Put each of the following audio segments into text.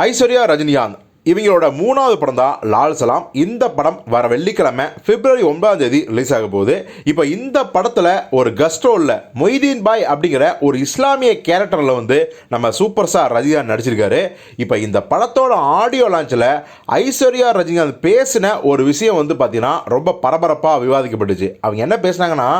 ஐஸ்வர்யா ரஜினிகாந்த். இவங்களோட மூணாவது படம் தான் லால் சலாம். இந்த படம் வர வெள்ளிக்கிழமை பிப்ரவரி ஒன்பதாம் தேதி ரிலீஸ் ஆக போகுது. இப்போ இந்த படத்தில் ஒரு கஸ்ட்ரோலில் மொய்தீன் பாய் அப்படிங்கிற ஒரு இஸ்லாமிய கேரக்டரில் வந்து நம்ம சூப்பர் ஸ்டார் ரஜினிகாந்த் நடிச்சிருக்காரு. இப்போ இந்த படத்தோட ஆடியோ லான்ச்சில் ஐஸ்வர்யா ரஜினிகாந்த் பேசின ஒரு விஷயம் வந்து பார்த்திங்கன்னா ரொம்ப பரபரப்பாக விவாதிக்கப்பட்டுச்சு. அவங்க என்ன பேசுனாங்கன்னா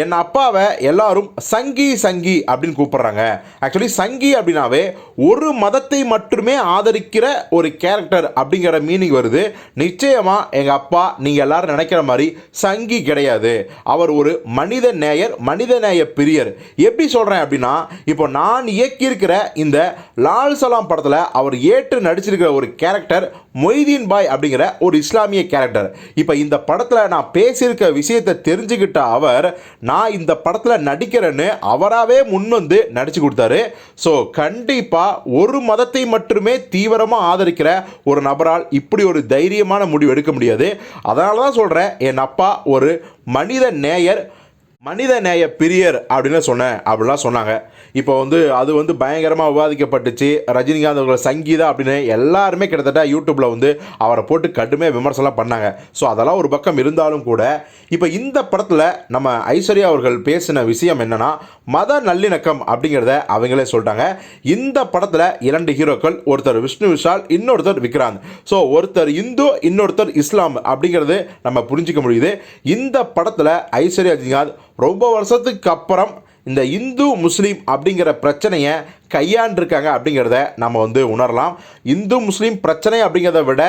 என் அப்பாவை எல்லாரும் சங்கி சங்கி அப்படின்னு கூப்பிட்றாங்க. ஆக்சுவலி சங்கி அப்படின்னாவே ஒரு மதத்தை மட்டுமே ஆதரிக்கிற ஒரு கேரக்டர் அப்படிங்கிற மீனிங் வருது. நிச்சயமாக எங்கள் அப்பா நீங்கள் எல்லாரும் நினைக்கிற மாதிரி சங்கி கிடையாது. அவர் ஒரு மனித நேயர் மனித நேய பிரியர். எப்படி சொல்கிறேன் அப்படின்னா இப்போ நான் இயக்கியிருக்கிற இந்த லால் சலாம் படத்தில் அவர் ஏற்று நடிச்சிருக்கிற ஒரு கேரக்டர் மொய்தீன் பாய் அப்படிங்கிற ஒரு இஸ்லாமிய கேரக்டர் இப்போ இந்த படத்தில் நான் பேசியிருக்க விஷயத்தை தெரிஞ்சுக்கிட்ட அவர் நான் இந்த படத்தில் நடிக்கிறேன்னு அவராகவே முன் வந்து நடித்து கொடுத்தாரு. ஸோ கண்டிப்பாக ஒரு மதத்தை மட்டுமே தீவிரமாக ஆதரிக்கிற ஒரு நபரால் இப்படி ஒரு தைரியமான முடிவு எடுக்க முடியாது. அதனால தான் சொல்கிறேன் என் அப்பா ஒரு மனித நேயர் மனித நேய பிரியர் அப்படின்னு சொன்னேன். அப்படிலாம் சொன்னாங்க. இப்போ வந்து அது வந்து பயங்கரமாக விவாதிக்கப்பட்டுச்சு. ரஜினிகாந்த் அவர்கள் சங்கீதா அப்படின்னு எல்லாருமே கிட்டத்தட்ட யூடியூப்பில் வந்து அவரை போட்டு கடுமையாக விமர்சனம் பண்ணாங்க. ஸோ அதெல்லாம் ஒரு பக்கம் இருந்தாலும் கூட இப்போ இந்த படத்தில் நம்ம ஐஸ்வர்யா அவர்கள் பேசின விஷயம் என்னென்னா மத நல்லிணக்கம் அப்படிங்கிறத அவங்களே சொல்லிட்டாங்க. இந்த படத்தில் இரண்டு ஹீரோக்கள் ஒருத்தர் விஷ்ணு விஷால் இன்னொருத்தர் விக்ராந்த். ஸோ ஒருத்தர் இந்து இன்னொருத்தர் இஸ்லாம் அப்படிங்கிறது நம்ம புரிஞ்சிக்க முடியுது. இந்த படத்தில் ஐஸ்வர்யா ரஜினிகாந்த் ரொம்ப வருஷத்துக்கு அப்புறம் இந்த இந்து முஸ்லீம் அப்படிங்கிற பிரச்சனையை கையாண்டிருக்காங்க அப்படிங்கிறத நம்ம வந்து உணரலாம். இந்து முஸ்லீம் பிரச்சனை அப்படிங்கிறத விட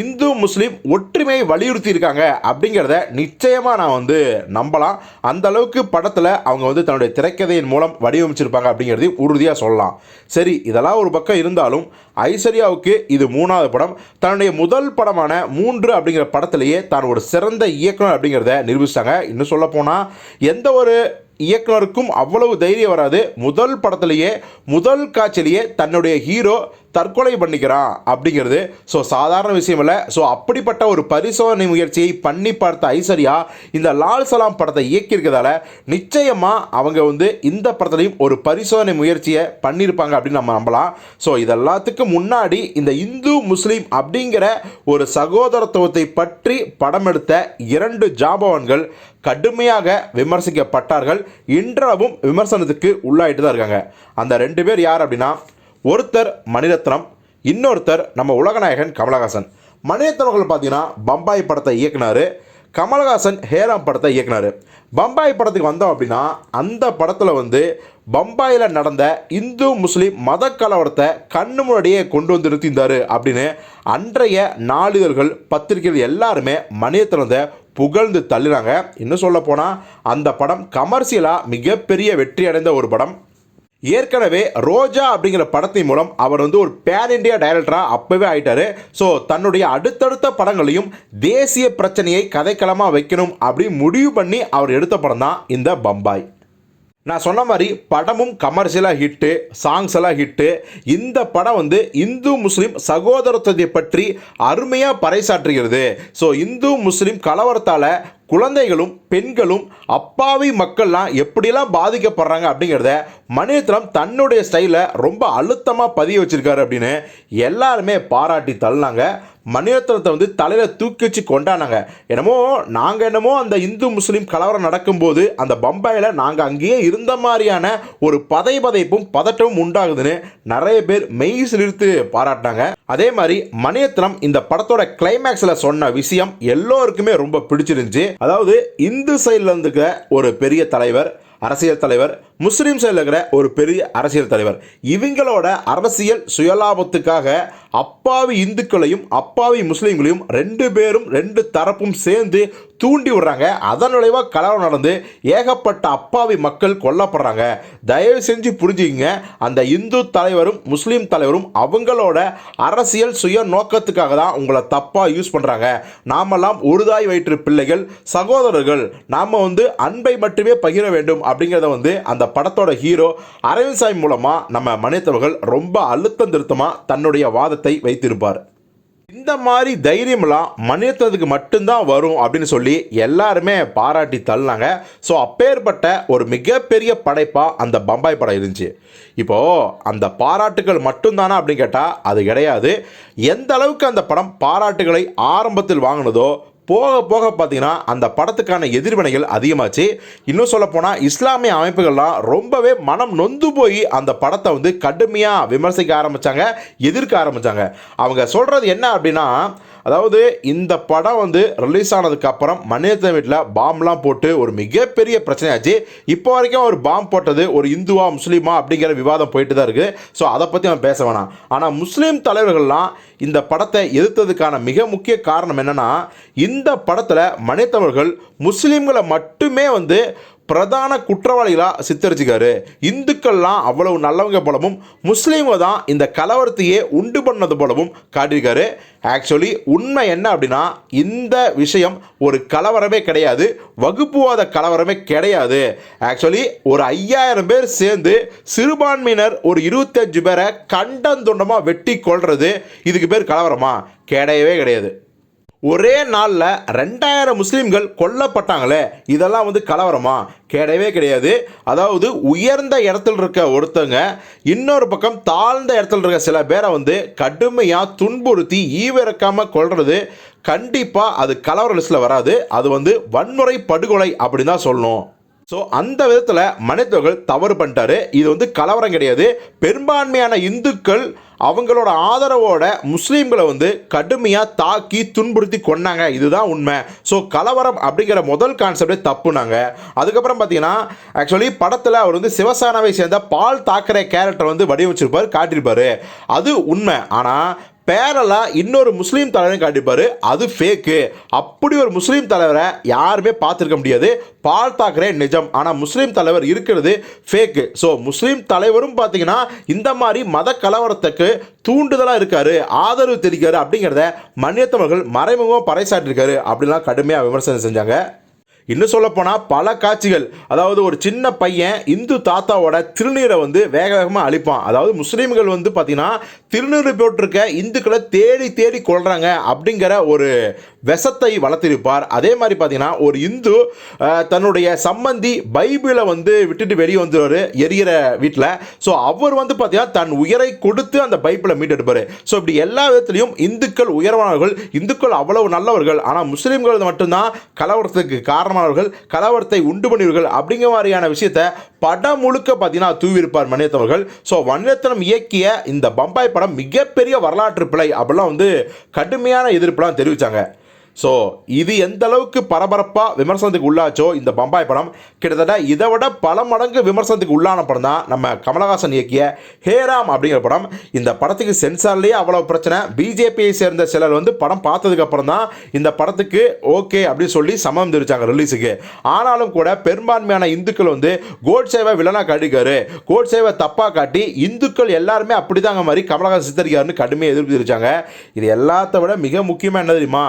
இந்து முஸ்லீம் ஒற்றுமையை வலியுறுத்தி இருக்காங்க அப்படிங்கிறத நிச்சயமாக நான் வந்து நம்பலாம். அந்த அளவுக்கு படத்தில் அவங்க வந்து தன்னுடைய திரைக்கதையின் மூலம் வடிவமைச்சிருப்பாங்க அப்படிங்கிறதையும் உறுதியாக சொல்லலாம். சரி இதெல்லாம் ஒரு பக்கம் இருந்தாலும் ஐஸ்வர்யாவுக்கு இது மூணாவது படம். தன்னுடைய முதல் படமான மூன்று அப்படிங்கிற படத்திலேயே தான் ஒரு சிறந்த இயக்குனர் அப்படிங்கிறத நிரூபிச்சிட்டாங்க. இன்னும் சொல்ல போனால் எந்த ஒரு இயக்குனருக்கும் அவ்வளவு தைரியம் வராது. முதல் படத்திலேயே முதல் காட்சியிலேயே தன்னுடைய ஹீரோ தற்கொலை பண்ணிக்கிறான் அப்படிங்கிறது. ஸோ சாதாரண விஷயம் இல்லை. ஸோ அப்படிப்பட்ட ஒரு பரிசோதனை முயற்சியை பண்ணி பார்த்த ஐஸ்வர்யா இந்த லால் சலாம் படத்தை இயக்கியிருக்கிறதால நிச்சயமாக அவங்க வந்து இந்த படத்துலையும் ஒரு பரிசோதனை முயற்சியை பண்ணியிருப்பாங்க அப்படின்னு நம்ம நம்பலாம். ஸோ இதெல்லாத்துக்கும் முன்னாடி இந்த இந்து முஸ்லீம் அப்படிங்கிற ஒரு சகோதரத்துவத்தை பற்றி படம் எடுத்த இரண்டு ஜாபவான்கள் கடுமையாக விமர்சிக்கப்பட்டார்கள். இன்றளவும் விமர்சனத்துக்கு உள்ளாயிட்டு தான் இருக்காங்க. அந்த ரெண்டு பேர் யார் அப்படின்னா ஒருத்தர் மணிரத்னம் இன்னொருத்தர் நம்ம உலகநாயகன் கமலஹாசன். மணிரத்னம் அவர்கள் பார்த்தீங்கன்னா பம்பாய் படத்தை இயக்குனார். கமலஹாசன் ஹேராம் படத்தை இயக்குனார். பம்பாய் படத்துக்கு வந்தோம் அப்படின்னா அந்த படத்தில் வந்து பம்பாயில் நடந்த இந்து முஸ்லீம் மத கலவரத்தை கண்ணு முன்னாடியே கொண்டு வந்து நிறுத்தியிருந்தார் அப்படின்னு அன்றைய நாளிதழ்கள் பத்திரிகைகள் எல்லாருமே மணியத்திறந்த புகழ்ந்து தள்ளினாங்க. இன்னும் சொல்ல போனால் அந்த படம் கமர்ஷியலாக மிகப்பெரிய வெற்றி அடைந்த ஒரு படம். ஏற்கனவே ரோஜா அப்படிங்கிற படத்தின் மூலம் அவர் வந்து ஒரு பேன் இண்டியா டைரக்டராக அப்போவே ஆயிட்டாரு. ஸோ தன்னுடைய அடுத்தடுத்த படங்களையும் தேசிய பிரச்சனையை கதைக்களமாக வைக்கணும் அப்படின்னு முடிவு பண்ணி அவர் எடுத்த படம் தான் இந்த பம்பாய். நான் சொன்ன மாதிரி படமும் கமர்ஷியலாக ஹிட்டு சாங்ஸ் எல்லாம் ஹிட்டு இந்த படம் வந்து இந்து முஸ்லீம் சகோதரத்துவத்தை பற்றி அருமையாக பறைசாற்றுகிறது. ஸோ இந்து முஸ்லீம் கலவரத்தால் குழந்தைகளும் பெண்களும் அப்பாவி மக்கள்லாம் எப்படிலாம் பாதிக்கப்படுறாங்க அப்படிங்கிறத மணிரத்னம் தன்னுடைய ஸ்டைலில் ரொம்ப அழுத்தமாக பதிய வச்சிருக்காரு அப்படின்னு எல்லாருமே பாராட்டி தள்ளினாங்க மணிரத்னத்தை வந்து தலையில் தூக்கி வச்சு கொண்டாடினாங்க. என்னமோ நாங்கள் என்னமோ அந்த இந்து முஸ்லீம் கலவரம் நடக்கும்போது அந்த பம்பாயில் நாங்கள் அங்கேயே இருந்த மாதிரியான ஒரு பதை பதைப்பும் பதட்டமும் உண்டாகுதுன்னு நிறைய பேர் மெய் சிலிர்த்து பாராட்டினாங்க. அதே மாதிரி மணிரத்னம் இந்த படத்தோட கிளைமேக்ஸில் சொன்ன விஷயம் எல்லோருக்குமே ரொம்ப பிடிச்சிருந்துச்சு. அதாவது இந்து சைடில் இருந்துக்கிற ஒரு பெரிய தலைவர் அரசியல் தலைவர் முஸ்லீம் சைடில் இருக்கிற ஒரு பெரிய அரசியல் தலைவர். இவங்களோட அரசியல் சுயலாபத்துக்காக அப்பாவி இந்துக்களையும் அப்பாவி முஸ்லீம்களையும் ரெண்டு பேரும் ரெண்டு தரப்பும் சேர்ந்து தூண்டி விடுறாங்க. அதன் விளைவாக கலவரம் நடந்து ஏகப்பட்ட அப்பாவி மக்கள் கொல்லப்படுறாங்க. தயவு செஞ்சு புரிஞ்சுக்கிங்க. அந்த இந்து தலைவரும் முஸ்லீம் தலைவரும் அவங்களோட அரசியல் சுய நோக்கத்துக்காக தான் உங்களை தப்பாக யூஸ் பண்ணுறாங்க நாமெல்லாம் ஒருதாய் வயிற்று பிள்ளைகள் சகோதரர்கள். நாம் வந்து அன்பை மட்டுமே பகிர வேண்டும் அப்படிங்கிறத வந்து அந்த படத்தோட ஹீரோ அரவிந்த் சாய் மூலமாக நம்ம மனிதர்கள் ரொம்ப அழுத்தம் திருத்தமாக தன்னுடைய வாதத்தை வைத்திருப்பார். இந்த மாதிரி தைரியம்லாம் மனிதத்துக்கு மட்டும்தான் வரும் அப்படின்னு சொல்லி எல்லாருமே பாராட்டி தள்ளினாங்க. ஸோ அப்பேற்பட்ட ஒரு மிகப்பெரிய படைப்பாக அந்த பம்பாய் படம் இருந்துச்சு. இப்போது அந்த பாராட்டுகள் மட்டும்தானா அப்படின்னு கேட்டால் அது கிடையாது. எந்த அளவுக்கு அந்த படம் பாராட்டுகளை ஆரம்பத்தில் வாங்கினதோ போக போக பார்த்தீங்கன்னா அந்த படத்துக்கான எதிர்வினைகள் அதிகமாச்சு. இன்னும் சொல்ல போனால் இஸ்லாமிய அமைப்புகள்லாம் ரொம்பவே மனம் நொந்து போய் அந்த படத்தை வந்து கடுமையாக விமர்சிக்க ஆரம்பித்தாங்க எதிர்க்க ஆரம்பித்தாங்க அவங்க சொல்கிறது என்ன அப்படின்னா அதாவது இந்த படம் வந்து ரிலீஸ் ஆனதுக்கு அப்புறம் வீட்டில் பாம்லாம் போட்டு ஒரு மிகப்பெரிய பிரச்சனையாச்சு. இப்போ வரைக்கும் ஒரு பாம் போட்டது ஒரு இந்துவா முஸ்லீமா அப்படிங்கிற விவாதம் போயிட்டு தான் இருக்குது ஸோ அதை பற்றி அவன் பேச வேணாம். ஆனால் முஸ்லீம் தலைவர்கள்லாம் இந்த படத்தை எதிர்த்ததுக்கான மிக முக்கிய காரணம் என்னென்னா இந்த படத்தில் மனிதவர்கள் முஸ்லீம்களை மட்டுமே வந்து பிரதான குற்றவாளிகளாக சித்தரிச்சுக்காரு. இந்துக்கள்லாம் அவ்வளவு நல்லவங்க போலவும் முஸ்லீம்க தான் இந்த கலவரத்தையே உண்டு பண்ணது போலவும் காட்டியிருக்காரு. ஆக்சுவலி உண்மை என்ன அப்படின்னா இந்த விஷயம் ஒரு கலவரமே கிடையாது வகுப்புவாத கலவரமே கிடையாது. ஆக்சுவலி ஒரு ஐயாயிரம் பேர் சேர்ந்து சிறுபான்மையினர் ஒரு இருபத்தஞ்சு பேரை கண்டந்துண்டமாக வெட்டி கொள்வது இதுக்கு பேர் கலவரமா? கிடையவே கிடையாது. ஒரே நாளில் ரெண்டாயிரம் முஸ்லீம்கள் கொல்லப்பட்டாங்களே. இதெல்லாம் வந்து கலவரமா? கிடையவே கிடையாது. அதாவது உயர்ந்த இடத்துல இருக்க ஒருத்தங்க இன்னொரு பக்கம் தாழ்ந்த இடத்துல இருக்க சில பேரை வந்து கடுமையாக துன்புறுத்தி ஈவிறக்காமல் கொள்வது கண்டிப்பாக அது கலவர லிஸ்ட்டில் வராது. அது வந்து வன்முறை படுகொலை அப்படின்னு தான் சொல்லணும். ஸோ அந்த விதத்தில் மனிதர்கள் தவறு பண்ணிட்டாரு. இது வந்து கலவரம் கிடையாது. பெரும்பான்மையான இந்துக்கள் அவங்களோட ஆதரவோட முஸ்லீம்களை வந்து கடுமையாக தாக்கி துன்புறுத்தி கொன்னாங்க. இதுதான் உண்மை. ஸோ கலவரம் அப்படிங்கிற முதல் கான்செப்டே தப்புனாங்க. அதுக்கப்புறம் பார்த்தீங்கன்னா ஆக்சுவலி படத்தில் அவர் வந்து சிவசேனாவை சேர்ந்த பால் தாக்கரே கேரக்டர் வந்து வடிவமைச்சிருப்பார் காட்டியிருப்பார். அது உண்மை. ஆனால் பேரலாக இன்னொரு முஸ்லீம் தலைவரையும் காட்டிப்பார். அது ஃபேக்கு அப்படி ஒரு முஸ்லீம் தலைவரை யாருமே பார்த்துருக்க முடியாது. பால் நிஜம். ஆனால் முஸ்லீம் தலைவர் இருக்கிறது ஃபேக்கு ஸோ முஸ்லீம் தலைவரும் பார்த்தீங்கன்னா இந்த மாதிரி மத கலவரத்துக்கு தூண்டுதலாக இருக்கார். ஆதரவு தெரிவிக்காரு அப்படிங்கிறத மன்னியத்தவர்கள் மறைமுகமாக பறைசாட்டிருக்காரு அப்படிலாம் கடுமையாக விமர்சனம் செஞ்சாங்க. இன்னும் சொல்லப்போனால் பல காட்சிகள். அதாவது ஒரு சின்ன பையன் இந்து தாத்தாவோட திருநீரை வந்து வேக வேகமாக அழிப்பான். அதாவது முஸ்லீம்கள் வந்து பார்த்தீங்கன்னா திருநீர் போட்டிருக்க இந்துக்களை தேடி தேடி கொள்கிறாங்க அப்படிங்கிற ஒரு விஷத்தை வளர்த்திருப்பார். அதே மாதிரி பார்த்தீங்கன்னா ஒரு இந்து தன்னுடைய சம்பந்தி பைபிளை வந்து விட்டுட்டு வெளியே வந்துருவார் எரியிற வீட்டில் ஸோ அவர் வந்து பார்த்தீங்கன்னா தன் உயரை கொடுத்து அந்த பைபிளை மீட்டெடுப்பார். ஸோ இப்படி எல்லா விதத்துலையும் இந்துக்கள் உயர்வானவர்கள் இந்துக்கள் அவ்வளவு நல்லவர்கள். ஆனால் முஸ்லீம்கள் மட்டும்தான் கலவரத்துக்கு காரணமானவர்கள் கலவரத்தை உண்டு பண்ணியவர்கள் அப்படிங்கிற மாதிரியான விஷயத்த படம் முழுக்க பார்த்தீங்கன்னா தூவிருப்பார் மணியத்தவர்கள் ஸோ மணிரத்னம் இயக்கிய இந்த பம்பாய் படம் மிகப்பெரிய வரலாற்று பிழை அப்படிலாம் வந்து கடுமையான எதிர்ப்புலாம் தெரிவித்தாங்க ஸோ இது எந்த அளவுக்கு பரபரப்பாக விமர்சனத்துக்கு உள்ளாச்சோ இந்த பம்பாய் படம் கிட்டத்தட்ட இதை விட பல மடங்கு விமர்சனத்துக்கு உள்ளான படம் தான் நம்ம கமலஹாசன் இயக்கிய ஹேராம் அப்படிங்கிற படம். இந்த படத்துக்கு சென்சார்லேயே அவ்வளோ பிரச்சனை. பிஜேபியை சேர்ந்த சிலர் வந்து படம் பார்த்ததுக்கப்புறம் தான் இந்த படத்துக்கு ஓகே அப்படின்னு சொல்லி சமம் தெரிவிச்சாங்க ரிலீஸுக்கு ஆனாலும் கூட பெரும்பான்மையான இந்துக்கள் வந்து கோட்சேவை வில்லனாக காட்டிக்காரு கோட்சேவை தப்பாக காட்டி இந்துக்கள் எல்லாருமே அப்படிதாங்க மாதிரி கமலஹாசன் சித்தரிக்காருன்னு கடுமையாக எதிர்ப்பு தெரிவிச்சாங்க. இது எல்லாத்த விட மிக முக்கியமாக என்ன தெரியுமா?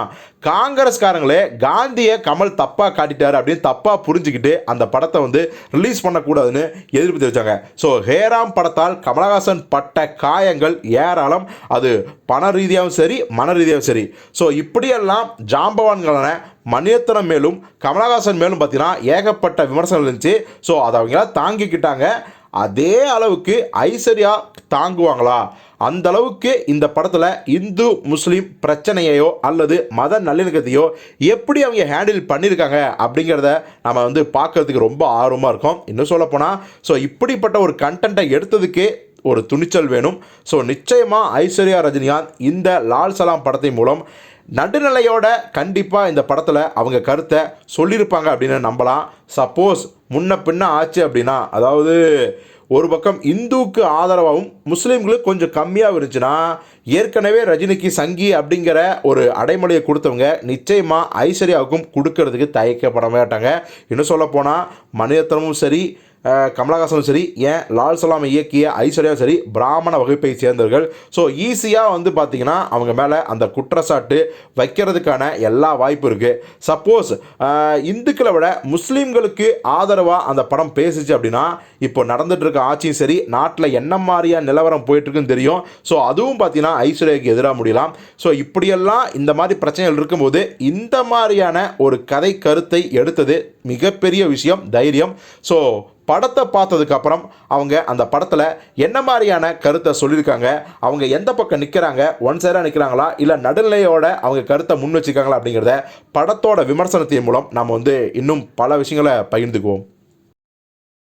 காங்கிரஸ்காரங்களே காந்தியை கமல் தப்பாக காட்டிட்டாரு அப்படின்னு தப்பாக புரிஞ்சுக்கிட்டு அந்த படத்தை வந்து ரிலீஸ் பண்ணக்கூடாதுன்னு எதிர்ப்பு தெரிவித்தாங்க ஸோ ஹேராம் படத்தால் கமலஹாசன் பட்ட காயங்கள் ஏராளம். அது பண ரீதியாகவும் சரி மன ரீதியாகவும் சரி. ஸோ இப்படியெல்லாம் ஜாம்பவான்களான மணியத்தனம் மேலும் கமலஹாசன் மேலும் பார்த்தீங்கன்னா ஏகப்பட்ட விமர்சனம் இருந்துச்சு. ஸோ அதை அவங்க தாங்கிக்கிட்டாங்க. அதே அளவுக்கு ஐஸ்வர்யா தாங்குவாங்களா? அந்த அளவுக்கு இந்த படத்தில் இந்து முஸ்லீம் பிரச்சனையையோ அல்லது மத நல்லிணக்கத்தையோ எப்படி அவங்க ஹேண்டில் பண்ணியிருக்காங்க அப்படிங்கிறத நம்ம வந்து பார்க்கறதுக்கு ரொம்ப ஆர்வமாக இருக்கும். இன்னும் சொல்லப்போனால் ஸோ இப்படிப்பட்ட ஒரு கண்டென்ட்டை எடுத்ததுக்கே ஒரு துணிச்சல் வேணும். ஸோ நிச்சயமாக ஐஸ்வர்யா ரஜினிகாந்த் இந்த லால் சலாம் படத்தின் மூலம் நடுநிலையோட கண்டிப்பாக இந்த படத்தில் அவங்க கருத்தை சொல்லியிருப்பாங்க அப்படின்னு நம்பலாம். சப்போஸ் முன்ன பின்ன ஆச்சு அப்படின்னா அதாவது ஒரு பக்கம் இந்துவுக்கு ஆதரவாகவும் முஸ்லீம்களுக்கு கொஞ்சம் கம்மியாக இருந்துச்சுன்னா ஏற்கனவே ரஜினிக்கு சங்கி அப்படிங்கிற ஒரு அடைமொழியை கொடுத்தவங்க நிச்சயமாக ஐஸ்வர்யாவுக்கும் கொடுக்கறதுக்கு தயக்கப்பட மாட்டாங்க. இன்னும் சொல்லப்போனால் மணிரத்னமும் சரி கமலஹாசனும் சரி ஏன் லால் சலாம் இயக்கிய ஐஸ்வர்யாவும் சரி பிராமண வகுப்பை சேர்ந்தவர்கள். ஸோ ஈஸியாக வந்து பார்த்தீங்கன்னா அவங்க மேலே அந்த குற்றச்சாட்டு வைக்கிறதுக்கான எல்லா வாய்ப்பு இருக்குது சப்போஸ் இந்துக்களை விட முஸ்லீம்களுக்கு ஆதரவாக அந்த படம் பேசுச்சு அப்படின்னா இப்போ நடந்துகிட்ருக்க ஆட்சியும் சரி நாட்டில் என்ன மாதிரியாக நிலவரம் போயிட்டுருக்குன்னு தெரியும். ஸோ அதுவும் பார்த்தீங்கன்னா ஐஸ்வர்யாவுக்கு எதிராக முடியலாம். ஸோ இப்படியெல்லாம் இந்த மாதிரி பிரச்சனைகள் இருக்கும்போது இந்த மாதிரியான ஒரு கதை கருத்தை எடுத்தது மிகப்பெரிய விஷயம் தைரியம். ஸோ படத்தை பார்த்ததுக்கப்புறம் அவங்க அந்த படத்தில் என்ன மாதிரியான கருத்தை சொல்லியிருக்காங்க? அவங்க எந்த பக்கம் நிற்கிறாங்க ஒன் சைடாக நிற்கிறாங்களா இல்லை நடுநிலையோட அவங்க கருத்தை முன் வச்சுருக்காங்களா அப்படிங்கிறத படத்தோட விமர்சனத்தின் மூலம் நம்ம வந்து இன்னும் பல விஷயங்களை பகிர்ந்துக்குவோம்.